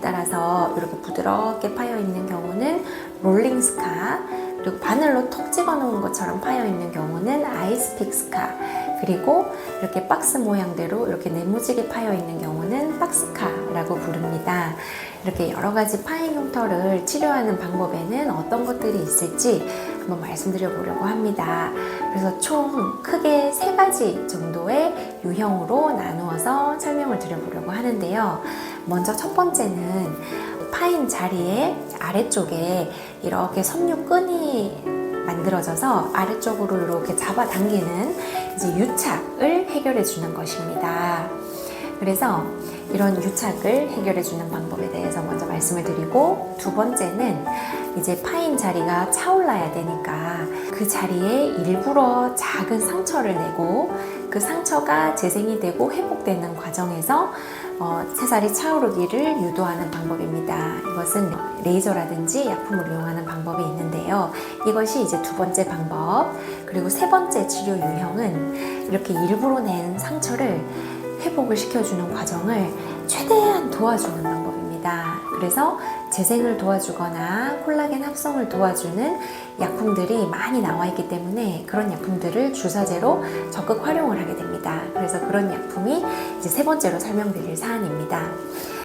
따라서 이렇게 부드럽게 파여 있는 경우는 롤링 스카, 그리고 바늘로 톡 찍어 놓은 것처럼 파여 있는 경우는 아이스픽 스카, 그리고 이렇게 박스 모양대로 이렇게 네모지게 파여 있는 경우는 박스카라고 부릅니다. 이렇게 여러 가지 파인 흉터를 치료하는 방법에는 어떤 것들이 있을지 한번 말씀드려 보려고 합니다. 그래서 총 크게 세 가지 정도의 유형으로 나누어서 설명을 드려보려고 하는데요. 먼저 첫 번째는 파인 자리의 아래쪽에 이렇게 섬유끈이 만들어져서 아래쪽으로 이렇게 잡아당기는 이제 유착을 해결해 주는 것입니다. 그래서 이런 유착을 해결해 주는 방법에 대해서 먼저 말씀을 드리고 두 번째는 이제 파인 자리가 차올라야 되니까 그 자리에 일부러 작은 상처를 내고 그 상처가 재생이 되고 회복되는 과정에서 어, 새살이 차오르기를 유도하는 방법입니다. 이것은 레이저라든지 약품을 이용하는 방법이 있는데요. 이것이 이제 두 번째 방법. 그리고 세 번째 치료 유형은 이렇게 일부러 낸 상처를 회복을 시켜주는 과정을 최대한 도와주는 방법입니다. 그래서 재생을 도와주거나 콜라겐 합성을 도와주는 약품들이 많이 나와 있기 때문에 그런 약품들을 주사제로 적극 활용을 하게 됩니다. 그래서 그런 약품이 이제 세 번째로 설명드릴 사안입니다.